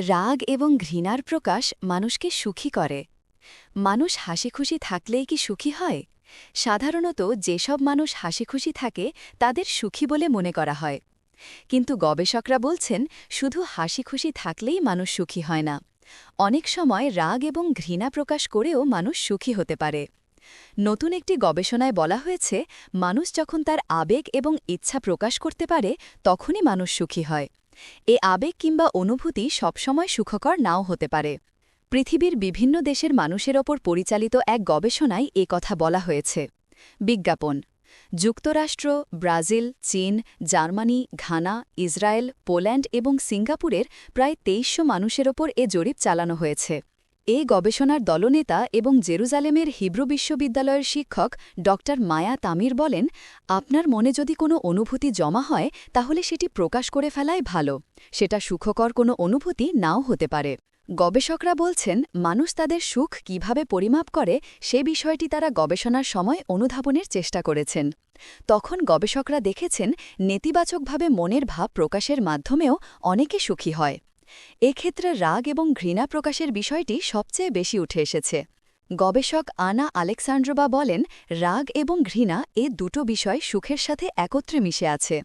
রাগ এবং ঘৃণার প্রকাশ মানুষকে সুখী করে। মানুষ হাসিখুশি থাকলেই কি সুখী হয়? সাধারণত যেসব মানুষ হাসিখুশি থাকে, তাদের সুখী বলে মনে করা হয়। কিন্তু গবেষকরা বলছেন, শুধু হাসিখুশি থাকলেই মানুষ সুখী হয় না। অনেক সময় রাগ এবং ঘৃণা প্রকাশ করেও মানুষ সুখী হতে পারে। নতুন একটি গবেষণায় বলা হয়েছে, মানুষ যখন তার আবেগ এবং ইচ্ছা প্রকাশ করতে পারে, তখনই মানুষ সুখী হয়। এ আবেগ কিংবা অনুভূতি সবসময় সুখকর নাও হতে পারে। পৃথিবীর বিভিন্ন দেশের মানুষের ওপর পরিচালিত এক গবেষণায় এ কথা বলা হয়েছে। বিজ্ঞাপন। যুক্তরাষ্ট্র, ব্রাজিল, চীন, জার্মানি, ঘানা, ইসরায়েল, পোল্যান্ড এবং সিঙ্গাপুরের প্রায় তেইশশো মানুষের ওপর এ জরিপ চালানো হয়েছে। এ গবেষণার দলনেতা এবং জেরুজালেমের হিব্রু বিশ্ববিদ্যালয়ের শিক্ষক ড মায়া তামির বলেন, আপনার মনে যদি কোনো অনুভূতি জমা হয়, তাহলে সেটি প্রকাশ করে ফেলাই ভালো। সেটা সুখকর কোনো অনুভূতি নাও হতে পারে। গবেষকরা বলছেন, মানুষ তাদের সুখ কীভাবে পরিমাপ করে, সে বিষয়টি তারা গবেষণার সময় অনুধাবনের চেষ্টা করেছেন। তখন গবেষকরা দেখেছেন, নেতিবাচকভাবে মনের ভাব প্রকাশের মাধ্যমেও অনেকে সুখী হয়। এক্ষেত্রে রাগ এবং ঘৃণা প্রকাশের বিষয়টি সবচেয়ে বেশি উঠে এসেছে। গবেষক আনা আলেকসান্ড্রোবা বলেন, রাগ এবং ঘৃণা এ দুটো বিষয় সুখের সাথে একত্রে মিশে আছে।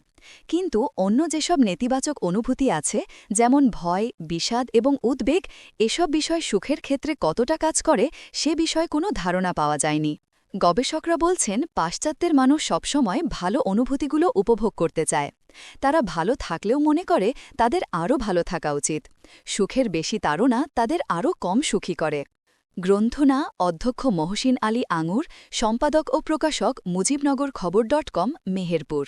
কিন্তু অন্য যেসব নেতিবাচক অনুভূতি আছে, যেমন ভয়, বিষাদ এবং উদ্বেগ, এসব বিষয় সুখের ক্ষেত্রে কতটা কাজ করে সে বিষয়ে কোনো ধারণা পাওয়া যায়নি। গবেষকরা বলছেন, পাশ্চাত্যের মানুষ সবসময় ভালো অনুভূতিগুলো উপভোগ করতে চায়। তারা ভালো থাকলেও মনে করে তাদের আরও ভালো থাকা উচিত। সুখের বেশি তাড়না তাদের আরও কম সুখী করে। গ্রন্থনা, অধ্যক্ষ মহসিন আলী আঙুর, সম্পাদক ও প্রকাশক মুজিবনগর খবর ডট কম, মেহেরপুর।